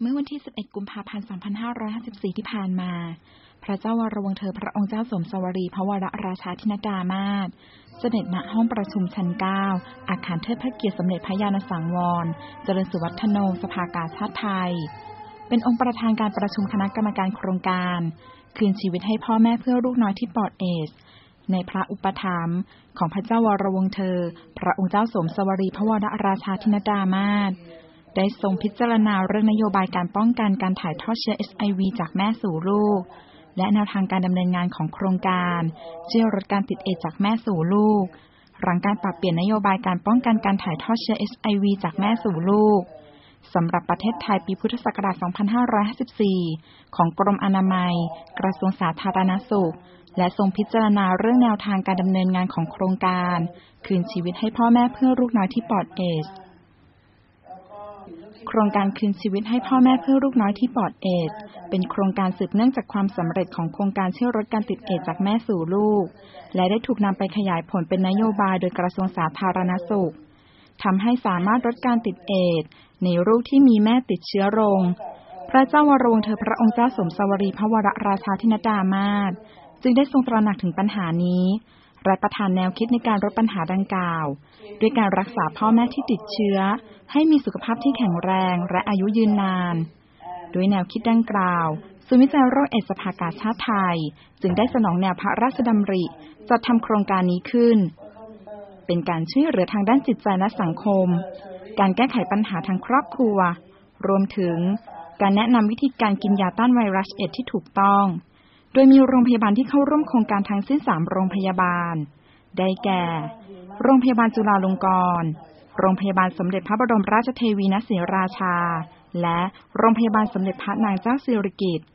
เมื่อวันที่ 11 กุมภาพันธ์ 2554 ที่ผ่านมา พระเจ้าวรวงเธอพระองค์เจ้าสมสวรีพระวรราชาธินดามาศเสด็จณห้องประชุมชั้น 9 อาคารเทิดพระเกียรติสมเด็จพระญาณสังวร เจริญสุวัฒโนสภากาชาติไทย เป็นองค์ประธานการประชุมคณะกรรมการโครงการ คืนชีวิตให้พ่อแม่เพื่อลูกน้อยที่ปลอดเอสในพระอุปถัมภ์ของพระเจ้าวรวงเธอ พระองค์เจ้าสมสวรีพระวรราชาธินดามาศ ได้ทรงพิจารณาเรื่องนโยบายการป้องกันการถ่ายทอดเชื้อ SIV จากแม่สู่ลูก และแนวทางการดำเนินงานของโครงการเชื่อลดการติดเอดจากแม่สู่ลูก หลังการปรับเปลี่ยนนโยบายการป้องกันการถ่ายทอดเชื้อ SIV จากแม่สู่ลูกสำหรับประเทศไทยปีพุทธศักราช 2554 ของกรมอนามัย กระทรวงสาธารณสุข และทรงพิจารณาเรื่องแนวทางการดำเนินงานของโครงการ คืนชีวิตให้พ่อแม่เพื่อลูกน้อยที่ปลอดเอส โครงการคืนชีวิตให้พ่อแม่เพื่อลูกน้อยที่ปลอดเอดเป็นโครงการสืบเนื่องจากความสำเร็จของโครงการช่วยลดการติดเอดจากแม่สู่ลูก และได้ถูกนำไปขยายผลเป็นนโยบายโดยกระทรวงสาธารณสุขทำให้สามารถลดการติดเอดในลูกที่มีแม่ติดเชื้อโรงพระเจ้าวรวงเธอพระองค์เจ้าสมสวรีพระวรราชาธินดามาศจึงได้ทรงตระหนักถึงปัญหานี้ และประทานแนวคิดในการลดปัญหาดังกล่าว ด้วยการรักษาพ่อแม่ที่ติดเชื้อ ให้มีสุขภาพที่แข็งแรงและอายุยืนนาน ด้วยแนวคิดดังกล่าวศูนย์วิจัยโรคเอดสภากาชาติไทย จึงได้สนองแนวพระราชดำริจัดทำโครงการนี้ขึ้น เป็นการช่วยเหลือทางด้านจิตใจและสังคม การแก้ไขปัญหาทางครอบครัว รวมถึงการแนะนำวิธีการกินยาต้านไวรัสเอดที่ถูกต้อง โดยมีโรงพยาบาลที่เข้าร่วมโครงการทั้งสิ้นสามโรงพยาบาล ได้แก่ โรงพยาบาลจุฬาลงกรณ์ โรงพยาบาลสมเด็จพระบรมราชเทวีนศรีราชา และโรงพยาบาลสมเด็จพระนางเจ้าสิริกิติ์